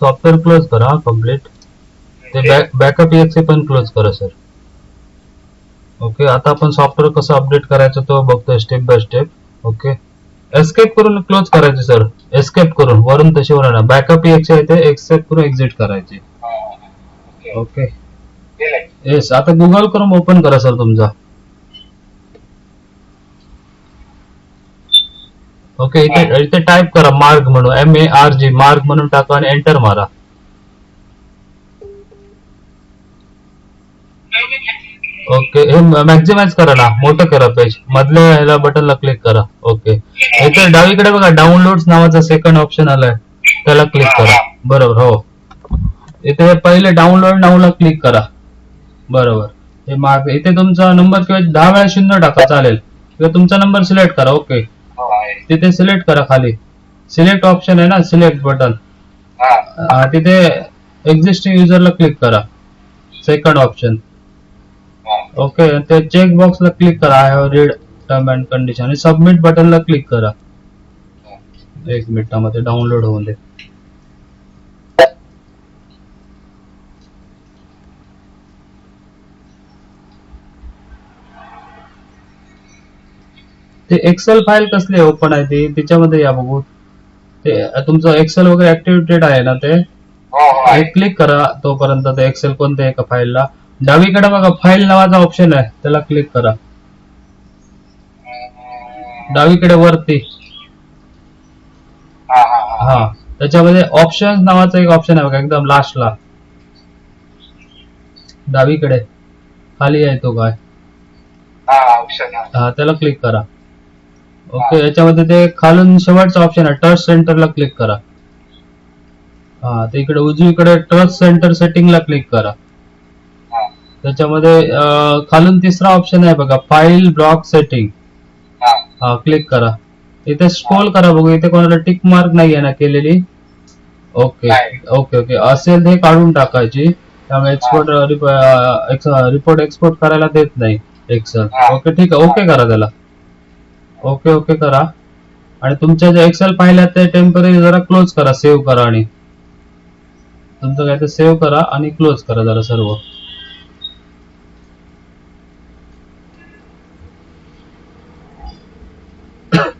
Software close करा complete ते backup एक्स पण क्लोज करा सर ओके आता आपण सॉफ्टवेअर कसं अपडेट करायचं तो बघतोय step by step okay escape करून क्लोज करायचे सर एस्केप करून वरून तशी वर बॅकअप एक्स आहे ते एक्सेप्ट करून एक्झिट करायचे. ओके येस आता गुगल करून ओपन करा सर तुमचा. ओके इथे इथे टाईप करा मार्ग म्हणून एम ए आर जी मार्ग म्हणून टाका आणि एंटर मारा. ओके हे मॅक्झिमाइज करा ना मोठं करा पेज मधल्या ह्याला बटनला क्लिक करा. ओके इथे डावीकडे बघा डाउनलोड्स नावाचा सेकंड ऑप्शन आलाय. त्याला क्लिक करा. बरोबर हो. इथे पहिले डाउनलोड नावला क्लिक करा. बरोबर. हे माग इथे तुमचा नंबर किंवा दहा वेळा शून्य टाका चालेल. किंवा तुमचा नंबर सिलेक्ट करा ओके तिथे सिलेक्ट करा खाली. सिलेक्ट ऑप्शन आहे ना सिलेक्ट बटन हा. तिथे एक्झिस्टिंग युजरला क्लिक करा. सेकंड ऑप्शन ओके ते चेक बॉक्सला क्लिक करा. I have read term and condition आणि सबमिट बटनला क्लिक करा. एक मिनिटामध्ये डाउनलोड होऊन दे. ते एक्सेल फाईल कसली ओपन आहे ती? त्याच्यामध्ये या बघू. ते तुमचं एक्सेल वगैरे ऍक्टिव्हेटेड आहे ना ते? हो हो. क्लिक करा तोपर्यंत ते एक्सेल कोणत्या एका फाईलला डावीकडे बघा फाईल नावाचा ऑप्शन आहे. त्याला क्लिक करा. डावीकडे वरती. हा हा हा. हा. त्याच्यामध्ये ऑप्शन नावाचा एक ऑप्शन आहे बघा एकदम लास्टला डावीकडे. खाली आहे तो काय? हा ऑप्शन हा हा त्याला क्लिक करा. ओके याच्यामध्ये ते खालून शेवटचा ऑप्शन आहे. टच सेंटरला क्लिक करा. हा ते इकडे उजवीकडे टच सेंटर सेटिंगला क्लिक करा. त्याच्यामध्ये खालून तिसरा ऑप्शन आहे बघा फाईल ब्लॉक सेटिंग हा. क्लिक करा. इथे स्क्रोल करा बघू इथे कोणाला टिक मार्क नाही आहे ना केलेली? ओके. ओके ओके असेल ते काढून टाकायची. त्यामुळे एक्सपोर्ट रिपोर्ट एक्सपोर्ट करायला देत नाही एक्सेल. ओके ठीक आहे. ओके करा त्याला. ओके ओके करा. आणि तुमच्या जे एक्सेल पाहिल्या त्या टेंपररी जरा क्लोज करा सेव्ह करा आणि. तुमचं काय ते सेव्ह करा आणि क्लोज करा जरा सर्व.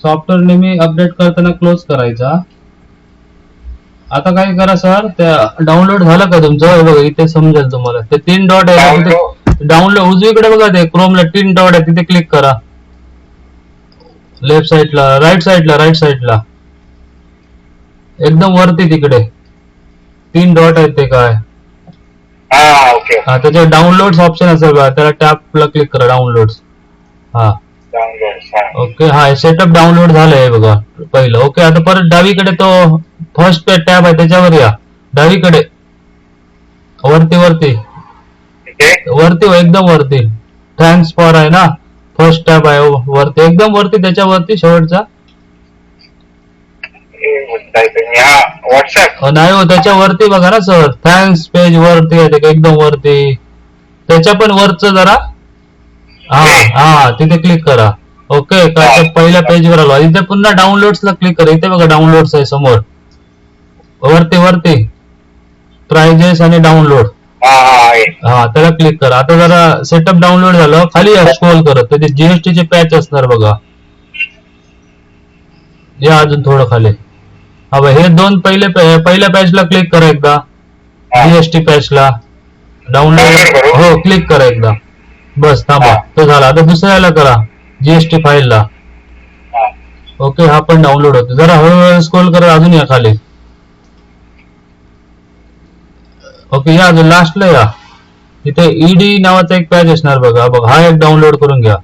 सॉफ्टवेअर नेहमी अपडेट करताना क्लोज करायचा. आता काय करा सर त्या डाउनलोड झालं का तुमचं? हे बघा इथे समजेल तुम्हाला. ते तीन डॉट आहे ना, तिथे डाउनलोड उजवीकडे बघा ते क्रोमला तीन डॉट आहे तिथे क्लिक करा. लेफ्ट साईडला राईट साईडला राईट साईडला एकदम वरती तिकडे. तीन डॉट आहेत ते काय. हा ओके. त्याच्यावर डाउनलोड्स ऑप्शन असेल बघा त्याला टॅपला क्लिक करा डाउनलोड्स डाउनलोड हा. ओके हा सेटअप डाउनलोड झालंय बघा पहिलं. ओके आता परत डावीकडे तो फर्स्ट टॅब आहे त्याच्यावर या. डावीकडे. वरती वरती. वरती एकदम वरती. थँक्स फॉर आहे ना? फर्स्ट टॅब आहे हो, वरती. एकदम वरती त्याच्या वरती शेवटचा नाही हो त्याच्या वरती बघा ना सर थँक्स पेज वरती आहे एकदम वरती. त्याच्या पण वरच जरा. हा हा तिथे क्लिक करा. ओके का ते पहिल्या पेजवर आलो. इथे पुन्हा डाउनलोड्स ला क्लिक करा. इथे बघा डाउनलोड्स आहे समोर. वरती वरती. प्राइजेस आणि डाउनलोड हा हा हा त्याला क्लिक करा. आता जरा सेटअप डाउनलोड झालं. खाली स्क्रोल करत तिथे जीएसटी चे पॅच असणार बघा. या अजून थोडं खाली. हा हे दोन पहिले पहिल्या पॅचला क्लिक करा एकदा. जीएसटी पॅचला डाउनलोड? हो क्लिक करा एकदा. बस थांबा. तो झाला. आता दुसऱ्याला करा. जीएसटी फाईलला ओके हा पण डाउनलोड होतो. जरा हळूहळू स्क्रोल करा अजून या खाली. ओके या अजून लास्टला या. इथे ईडी नावाचा एक पॅच असणार बघा. बघा हा एक डाउनलोड करून घ्या.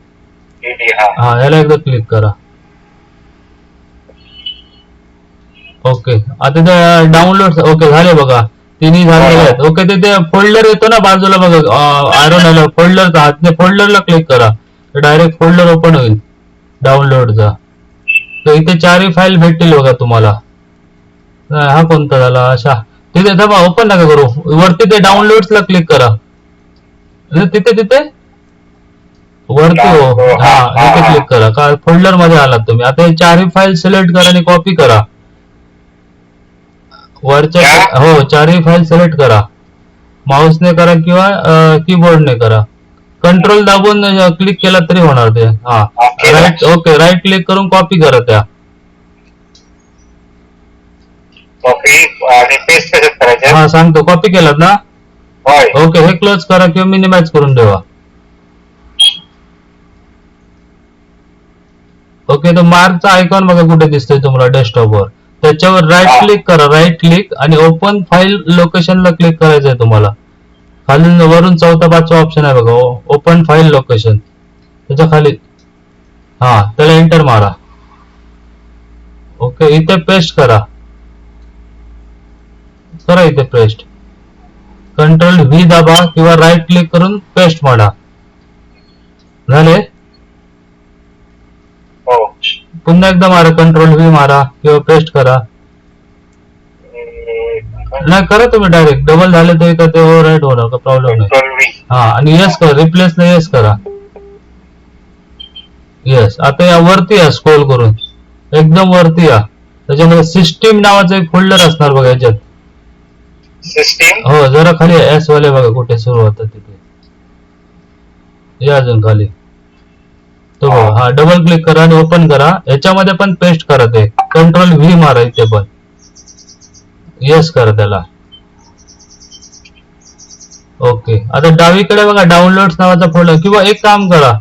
ईडी हा. हा याला एकदा क्लिक करा. ओके आता ते डाउनलोड ओके झाले बघा. तिन्ही झालेले आहेत. ओके तिथे फोल्डर येतो ना बाजूला बघा आयरन तिथे फोल्डरला क्लिक करा. डायरेक्ट फोल्डर ओपन होईल. डाउनलोडचा तर इथे चारही फाईल भेटतील बघा तुम्हाला. हा कोणता झाला? अशा. तिथे थांबा ओपन नका करू. वरती ते डाउनलोड्सला क्लिक करा. तिथे तिथे? वरती हो. हो, हा इथे. क्लिक करा. का फोल्डरमध्ये आलात तुम्ही. आता हे चारही फाईल सिलेक्ट करा आणि कॉपी करा. वरच्या? हो चारही फाईल सिलेक्ट करा. माऊसने करा किंवा कीबोर्डने करा. कंट्रोल दाबून क्लिक केला तरी होणार ते. हा. राईट ओके राईट क्लिक करून कॉपी करा त्या. हा सांगतो. कॉपी केलात ना? ओके हे क्लोज करा किंवा मिनिमाइज करून ठेवा. ओके तर मार्कचा आयकॉन बघा कुठे दिसतोय तुम्हाला डेस्कटॉपवर त्याच्यावर राईट. क्लिक करा. राईट क्लिक आणि ओपन फाईल लोकेशनला क्लिक करायचं आहे तुम्हाला. खाली वरून चौथा पाचवा ऑप्शन आहे बघा. ओपन फाईल लोकेशन त्याच्याखाली हा त्याला एंटर मारा. ओके इथे पेस्ट करा. करा इथे पेस्ट कंट्रोल व्ही दाबा किंवा राईट क्लिक करून पेस्ट मारा. झाले? हो. पुन्हा एकदा मारा कंट्रोल व्ही मारा किंवा पेस्ट करा. नाही करा तुम्ही डायरेक्ट डबल झाले तरी का ते ओव्हर राईट होणार का प्रॉब्लेम नाही. कंट्रोल व्ही हा आणि येस करा रिप्लेस नाही येस करा. येस आता या वरती या स्क्रोल करून. एकदम वरती या. त्याच्यामध्ये सिस्टीम नावाचं एक फोल्डर असणार बघा याच्यात. सिस्टीम हो जरा खाली एस वाले बघा कुठे सुरू होतात तिथे. या अजून खाली. तो बघा हा डबल क्लिक करा आणि ओपन करा. याच्यामध्ये पण पेस्ट करा ते. कंट्रोल व्ही मारा इथे पण. येस करा त्याला. ओके आता डावीकडे बघा डाउनलोड्स नावाचा फोल्डर किंवा एक काम करा.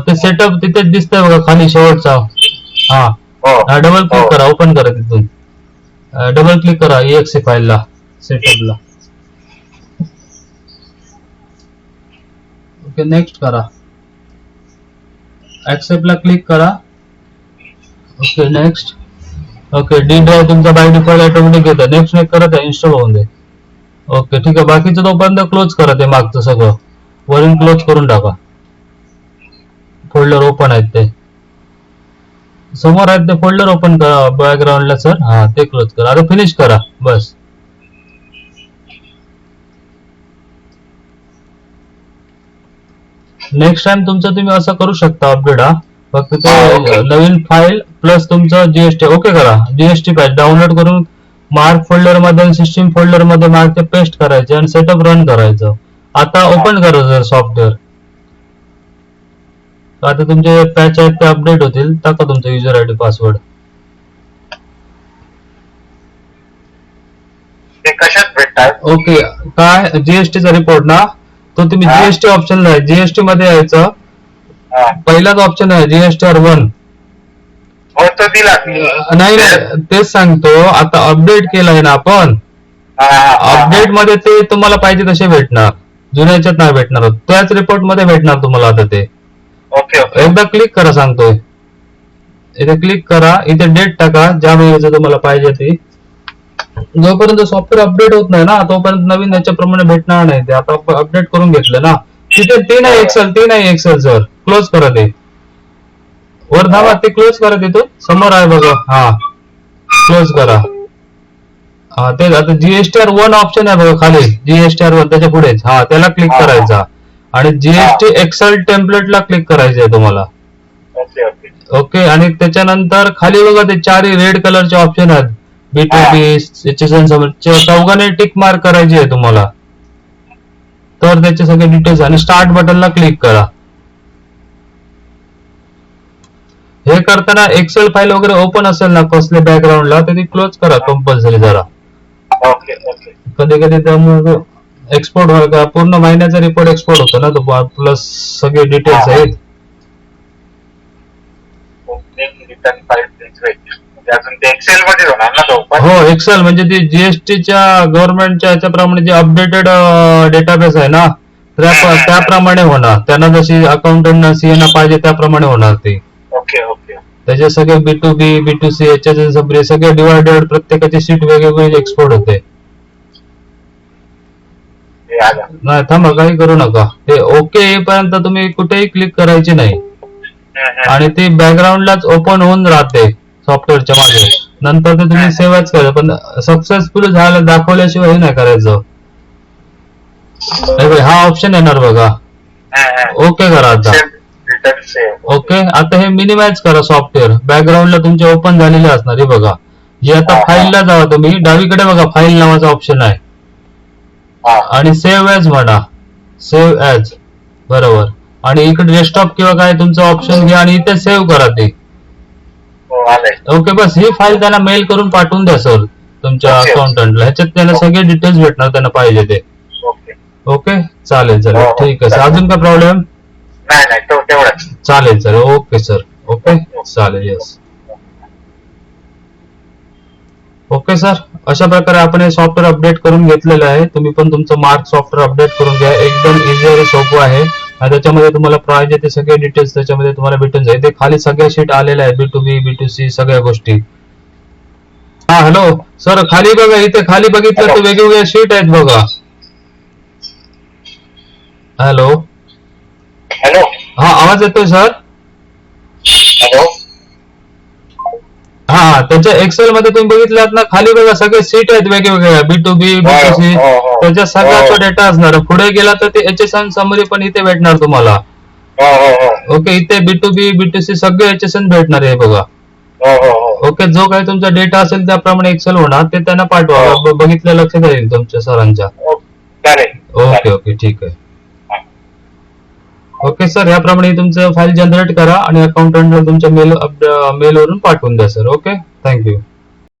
ते सेटअप तिथेच दिसतंय बघा खाली शेवटचा. हा. हो. डबल क्लिक हो. करा ओपन करा तिथून. डबल क्लिक करा एक्स फाईलला सेटअपला ओके नेक्स्ट करा. ऍक्सेप्टला क्लिक करा. Okay next okay D drive तुमचा बाय डिफॉल्ट ऑटोमॅटिक येतं. नेक्स्ट नेक्स्ट करत आहे इन्स्टॉल होऊन दे. ओके ठीक आहे. बाकीचं तोपर्यंत क्लोज करा ते मागचं सगळं. वरून क्लोज करून टाका. फोल्डर ओपन आहेत ते. समोर आहेत ते फोल्डर ओपन करा बॅकग्राऊंडला सर हा ते क्लोज करा. आता फिनिश करा. बस. नेक्स्ट टाइम तुमचं तुम्ही असं करू शकता अपडेट हा. फक्त ते. नवीन फाईल प्लस तुमचं जीएसटी ओके करा. जीएसटी पॅच डाउनलोड करून मार्क फोल्डरमध्ये सिस्टीम फोल्डरमध्ये मार्क ते पेस्ट करायचे आणि सेटअप रन करायचं. आता ओपन करा जर सॉफ्टवेअर आता तुमचे पॅच आहेत ते अपडेट होतील. टाका तुमचा user I D password okay काय? जीएसटी चा रिपोर्ट ना? तो तुम्ही. जीएसटी ऑप्शनला आहे. जीएसटी मध्ये यायचं. पहिलाच ऑप्शन आहे जीएसटी आर वन तो दिला मी. नाही. नाही, तेच सांगतो. आता अपडेट केलाय ना आपण. अपडेटमध्ये ते तुम्हाला पाहिजे तसे भेटणार. जुन्याच्यात नाही भेटणार. त्याच रिपोर्टमध्ये भेटणार तुम्हाला आता ते. Okay okay. एकदा क्लिक करा सांगतोय. इथे क्लिक करा. इथे डेट टाका. ज्या वेळेचं तुम्हाला पाहिजे ती. जोपर्यंत सॉफ्टवेअर अपडेट होत नाही ना तोपर्यंत नवीन याच्याप्रमाणे भेटणार नाही. ते आता अपडेट करून घेतलं ना. तिथे ते नाही एक्सेल ते नाही एक्सेल सर क्लोज करा ते. वर धावा ते क्लोज करा तिथून. समोर आहे बघा. हा. क्लोज करा. हा ते आता जीएसटी आर वन ऑप्शन आहे बघा खाली. जीएसटी आर वन त्याच्या पुढेच. हा त्याला क्लिक. करायचा. आणि जीएसटी एक्सेल टेम्पलेटला क्लिक करायचं आहे तुम्हाला. ओके आणि त्याच्यानंतर खाली बघा ते चारही रेड कलरचे ऑप्शन आहेत. B two. बी चौघाने टिक मार्क करायची आहे तुम्हाला. तर त्याचे सगळे डिटेल्स आणि स्टार्ट बटनला क्लिक करा. हे करताना एक्सेल फाईल वगैरे ओपन असेल ना कसले बॅकग्राऊंडला तर ती क्लोज करा कंपल्सरी जरा. ओके ओके कधी कधी त्यामुळे एक्सपोर्ट व्हायला पूर्ण महिन्याचा रिपोर्ट एक्सपोर्ट होतो ना तो प्लस सगळे डिटेल्स. आहेत. म्हणजे ते एक्सेल मध्ये होणार ना तो पण हो एक्सेल म्हणजे ती जीएसटीच्या गव्हर्नमेंटच्या याच्याप्रमाणे जे अपडेटेड डेटाबेस आहे ना त्या- त्याप्रमाणे होणार. त्यांना जशी अकाउंटंट सीए पाहिजे त्याप्रमाणे होणार ते. Okay okay. त्याचे सगळे B two B B two C याचे सगळे सगळे डिवायडेड प्रत्येकाची सीट वेगवेगळी एक्सपोर्ट होते. हे नाही थांबा काही करू नका. ते ओके येईपर्यंत तुम्ही कुठेही क्लिक करायची नाही. आणि ती बॅकग्राऊंडलाच ओपन होऊन राहते. सॉफ्टवेअरच्या मागे. नंतर ते तुम्ही सेव्हच करा पण सक्सेसफुल झालं दाखवल्याशिवाय हे नाही करायचं. हा ऑप्शन येणार बघा. ओके करा आता. ओके आता हे मिनिमाइज करा सॉफ्टवेअर बॅकग्राऊंडला तुमचे ओपन झालेले असणार हे बघा. जे आता फाईलला जावा तुम्ही. डावीकडे बघा फाईल नावाचा ऑप्शन आहे. आणि सेव्ह ॲज म्हणा. सेव्ह ॲज बरोबर. आणि इकडे डेस्कटॉप किंवा काय तुमचं ऑप्शन घ्या आणि इथे सेव्ह करा ते. ओके बस ही फाईल त्यांना मेल करून पाठवून द्या सर तुमच्या. अकाउंटंटला ह्याच्यात त्यांना सगळे डिटेल्स भेटणार त्यांना पाहिजे ते. ओके ओके चालेल चालेल हो. ठीक आहे सर अजून काय प्रॉब्लेम नाही नाही. तो तेवढाच चालेल सर ओके सर ओके चालेल येस ओके सर अशा प्रकारे आपण हे सॉफ्टवेअर अपडेट करून घेतलेलं आहे. तुम्ही पण तुमचं मार्क सॉफ्टवेअर अपडेट करून घ्या. एकदम इझी आणि सोपं आहे. आणि त्याच्यामध्ये तुम्हाला पाहिजे ते सगळे डिटेल्स त्याच्यामध्ये तुम्हाला भेटून जाईल. ते खाली सगळ्या शीट आलेल्या आहेत B two B B two C सगळ्या गोष्टी. हा हॅलो सर खाली बघा इथे खाली बघितलं तर वेगवेगळ्या शीट आहेत बघा. हॅलो हॅलो हा आवाज येतोय सर हॅलो हा हा त्याच्या एक्सेल मध्ये तुम्ही बघितलात ना खाली बघा सगळे सीट आहेत वेगवेगळ्या B two B B two C हो, हो. त्याच्या सगळ्याचा हो. डेटा असणार पुढे गेला तर ते एच एस एन समरी पण इथे भेटणार तुम्हाला हो हो हो ओके इथे B two B B two C सगळे एच एस एन भेटणार आहे बघा हो हो हो ओके जो काही तुमचा डेटा असेल त्याप्रमाणे एक्सेल होणार ते त्यांना पाठवा हो. बघितलं लक्षात येईल तुमच्या सरांच्या हो. ओके. ओके ठीक आहे ओके सर याप्रमाणे तुमचं फाईल जनरेट करा आणि अकाउंटंटला तुमच्या मेल मेलवरून uh, पाठवून द्या सर ओके थँक्यू